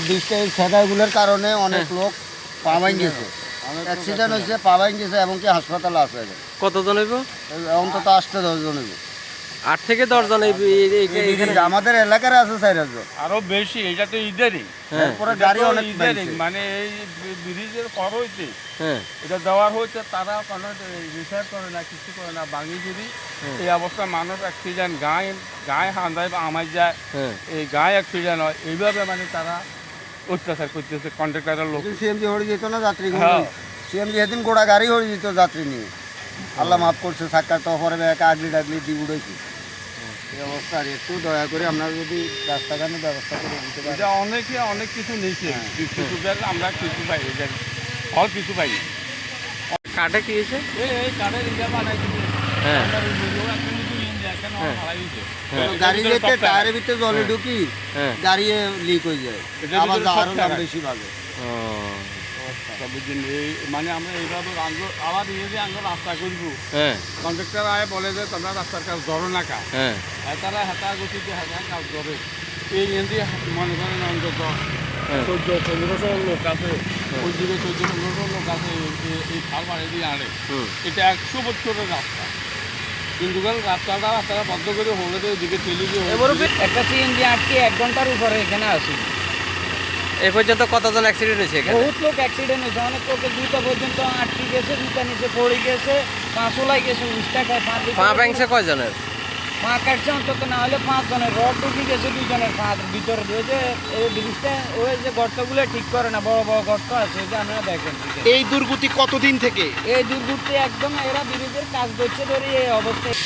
বৃষ্টি সেটাগুলোর কারণে অনেক লোক পা ভাঙ গেছে। অ্যাক্সিডেন্ট হয়েছে পা ভাঙ গেছে এমনকি হাসপাতালে আছে কতজন হইব? অন্তত আসতে দশজন হইব। আট থেকে দশজন আমাদের এলাকার আছে চার হাজার আরও বেশি এটা তো ঈদেরই হ্যাঁ। গাড়ি অনেক ঈদেরই মানে এই ব্রিজের কর হ্যাঁ। এটা দেওয়ার হইতে তারা কোনো রিসার্চ করে না কিছু করে না বাঙি যদি এই অবস্থায় মানুষ অ্যাক্সিডেন্ট গায়ে গায়ে হান্দায় বা আমায় যায় হ্যাঁ। এই গায়ে অ্যাক্সিডেন্ট হয় এইভাবে মানে তারা অত্যাচার করতেছে কন্ট্রাক্টরের লোক। সিএমজি হয়ে যেত না যাত্রী হ্যাঁ। সিএমজি সেদিন গোড়া গাড়ি হয়ে যেত যাত্রী নিয়ে। আল্লাহ মাফ করছে সাক্ষাৎ তো পরে একা আগলি ডাগলি দিয়ে উড়েছি। এই অবস্থা আর একটু দয়া করে আপনারা যদি রাস্তাঘাটের ব্যবস্থা করে দিতে পারেন অনেকে অনেক কিছু নিয়েছে। হ্যাঁ। কিছু আমরা কিছু পাই ফল কিছু পাই কি হয়েছে? এই হ্যাঁ। গাড়ি ভিতরে যেতে টায়ারের ভিতরে জলে হ্যাঁ। ঢুকি হ্যাঁ। গাড়ি লিক হয়ে যায়। আবার আরও দাম বেশি পাবে মানে আমরা এইভাবে আবার যে আঙ্গ রাস্তা করব হ্যাঁ। কন্ট্রাক্টর আয় বলে যে তোমরা রাস্তার কাজ ধরো না কা। হ্যাঁ। আর তারা হেতা গতিতে হেতা কাজ ধরে। এই এমনি মনে করেন অন্তত হ্যাঁ। চোদ্দ পনেরোশো লোক আছে। ওই দিকে চোদ্দ পনেরোশো লোক আছে এই- খাল দিয়ে আনে এটা একশো বছরের রাস্তা। কিন্তু কাল রাস্তাটা বন্ধ করে হলে একটা সিএনজি আটকে এক ঘণ্টার উপরে এখানে আসি এ পর্যন্ত কতজন অ্যাক্সিডেন্ট হয়েছে এখানে? বহুত লোক অ্যাক্সিডেন্ট হয়েছে। অনেক লোকের দুইটা পর্যন্ত আটকে গেছে দুটা নিচে পড়ে গেছে পাঁচশোলাই গেছে উষ্টা খায় পা ব্যাংছে কয়জনের? পা কাটছে অন্তত না হলে পাঁচজনের রড ঢুকে গেছে দুজনের পা ভিতরে। ওই যে এই ব্রিজটা ওই যে গর্তগুলো ঠিক করে না বড় বড় গর্ত আছে ওই যে আপনারা দেখেন এই দুর্গতি কতদিন থেকে? এই দুর্গতি একদম এরা ব্রিজের কাজ করছে ধরে এই অবস্থায়।